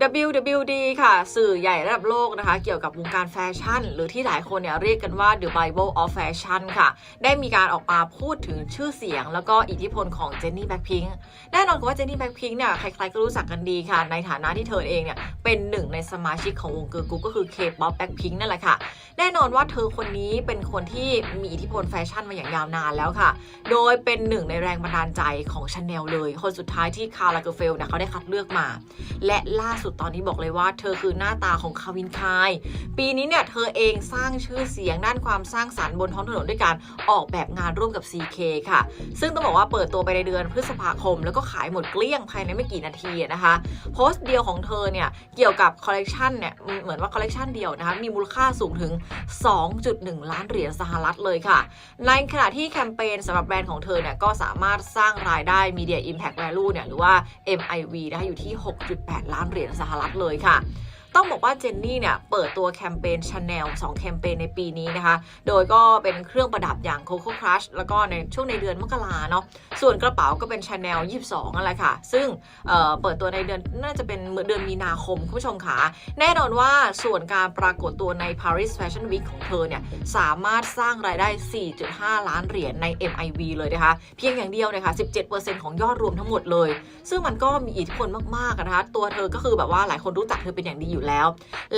WWD ค่ะ สื่อใหญ่ระดับโลกนะคะ เกี่ยวกับวงการแฟชั่น หรือที่หลายคนเนี่ยเรียกกันว่า The Bible of Fashion ค่ะ ได้มีการออกมาพูดถึงชื่อเสียง แล้วก็อิทธิพลของเจนนี่แบ็คพิงค์แน่นอนว่าเจนนี่แบ็คพิงค์เนี่ยใครๆก็รู้จักกันดีค่ะ ในฐานะที่เธอเองเนี่ยเป็นหนึ่งในสมาชิกของวงเกิร์ลกรุ๊ปก็คือ K-pop Blackpink นั่นแหละค่ะ แน่นอนว่าเธอคนนี้เป็นคนที่มีอิทธิพลแฟชั่นมาอย่างยาวนานแล้วค่ะ โดยเป็นหนึ่งในแรงบันดาลใจของชาแนลเลย คนสุดท้ายที่คาร์ลาเกอร์เฟลเนี่ยเขาได้คัดเลือกมา และล่าสุดตอนนี้บอกเลยว่า เธอคือหน้าตาของคาวินคาย ปีนี้เนี่ยเธอเองสร้างชื่อเสียงด้านความสร้างสรรค์บนท้องถนนด้วยการออกแบบงานร่วมกับ CK ค่ะ ซึ่งต้องบอกว่าเปิดตัวไปในเดือนพฤษภาคม แล้วก็ขายหมดเกลี้ยงภายในไม่กี่นาทีนะคะ โพสต์เดียวของเธอเนี่ยเกี่ยวกับคอลเลกชันเนี่ยเหมือนว่าคอลเลกชันเดียวนะคะมีมูลค่าสูงถึง 2.1 ล้านเหรียญสหรัฐเลยค่ะ ในขณะที่แคมเปญสำหรับแบรนด์ของเธอเนี่ยก็สามารถสร้างรายได้ Media Impact Value เนี่ยหรือว่า MIV นะคะอยู่ที่ 6.8 ล้านเหรียญสหรัฐเลยค่ะ ต้องบอกว่าเจนนี่เนี่ยเปิดตัวแคมเปญ Chanel 2 แคมเปญในปีนี้นะคะ โดยก็เป็นเครื่องประดับอย่าง Coco Crush แล้วก็ในช่วงในเดือนมกราเนาะ ส่วนกระเป๋าก็เป็น Chanel 22นั่นแหละค่ะ ซึ่งเเปิดตัวในเดือนน่าจะเป็นเดือนมีนาคมคุณผู้ชมค่ะ แน่นอนว่าส่วนการปรากฏตัวใน Paris Fashion Week ของเธอเนี่ยสามารถสร้างรายได้ 4.5 ล้านเหรียญใน MIV เลยนะคะ เพียงอย่างเดียวเนี่ยค่ะ17%ของยอดรวมทั้งหมดเลย ซึ่งมันก็มีอิทธิพลมากๆนะคะ ตัวเธอก็คือแบบว่าหลายคนรู้จักเธอเป็นอย่างดีอยู่แล้ว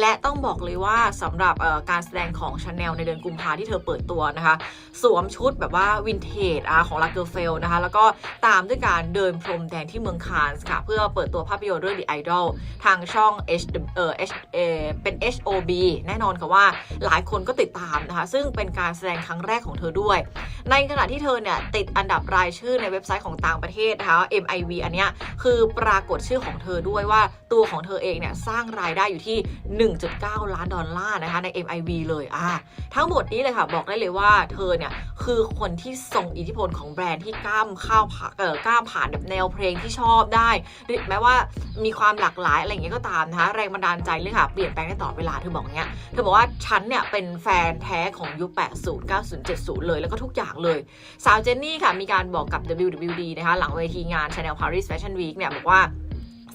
และต้องบอกเลยว่าสำหรับการแสดงของชาแนลในเดือนกุมภาที่เธอเปิดตัวนะคะ สวมชุดแบบว่าวินเทจอะของลาเกอร์เฟลนะคะ แล้วก็ตามด้วยการเดินพรมแดงที่เมืองคานส์ค่ะ เพื่อเปิดตัวภาพยนตร์เรื่อง The Idol ทางช่อง H เอ่อ H เอ่อเป็น HOB แน่นอนค่ะว่าหลายคนก็ติดตามนะคะ ซึ่งเป็นการแสดงครั้งแรกของเธอด้วย ในขณะที่เธอเนี่ยติดอันดับรายชื่อในเว็บไซต์ของต่างประเทศนะคะ MIV อันเนี้ยคือปรากฏชื่อของเธอด้วยว่าตัวของเธอเองเนี่ยสร้างรายได้อยู่ที่ 1.9 ล้านดอลลาร์นะคะใน MIV เลยอะทั้งหมดนี้เลยค่ะ บอกได้เลยว่าเธอเนี่ย คือคนที่ทรงอิทธิพลของแบรนด์ที่ก้ามข้าวผ่าเออก้ามผ่านแบบแนวเพลงที่ชอบได้หรือแม้ว่ามีความหลากหลายอะไรอย่างเงี้ยก็ตามนะคะแรงบันดาลใจเลยค่ะ เปลี่ยนแปลงได้ตลอดเวลาเธอบอกอย่างเงี้ยเธอบอกว่าฉันเนี่ยเป็นแฟนแท้ของยุค 80 90 70 เลย แล้วก็ทุกอย่างเลยสาวเจนนี่ค่ะมีการบอกกับ WWD นะคะหลังเวทีงาน Chanel Paris Fashion Week เนี่ยบอกว่า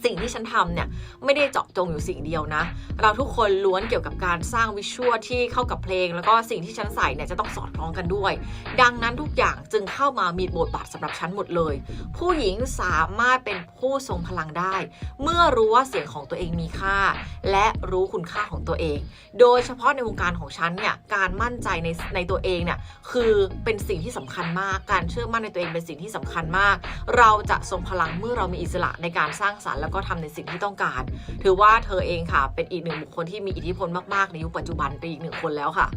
สิ่งที่ฉันทำเนี่ย ไม่ได้เจาะจงอยู่สิ่งเดียวนะ เราทุกคนล้วนเกี่ยวกับการสร้างวิชวลที่เข้ากับเพลง แล้วก็สิ่งที่ฉันใส่เนี่ยจะต้องสอดคล้องกันด้วย ดังนั้นทุกอย่างจึงเข้ามามีบทบาทสำหรับฉันหมดเลย ผู้หญิงสามารถเป็นผู้ทรงพลังได้ เมื่อรู้ว่าเสียงของตัวเองมีค่า และรู้คุณค่าของตัวเอง โดยเฉพาะในวงการของฉันเนี่ยการมั่นใจในในตัวเองเนี่ยคือเป็นสิ่งที่สำคัญมาก การเชื่อมั่นในตัวเองเป็นสิ่งที่สำคัญมาก เราจะทรงพลังเมื่อเรามีอิสระในการสร้างสรรค์แล้วก็ทำในสิ่งที่ต้องการ ถือว่าเธอเองค่ะ เป็นอีกหนึ่งบุคคลที่มีอิทธิพลมากๆในยุคปัจจุบันเป็นอีกหนึ่งคนแล้วค่ะ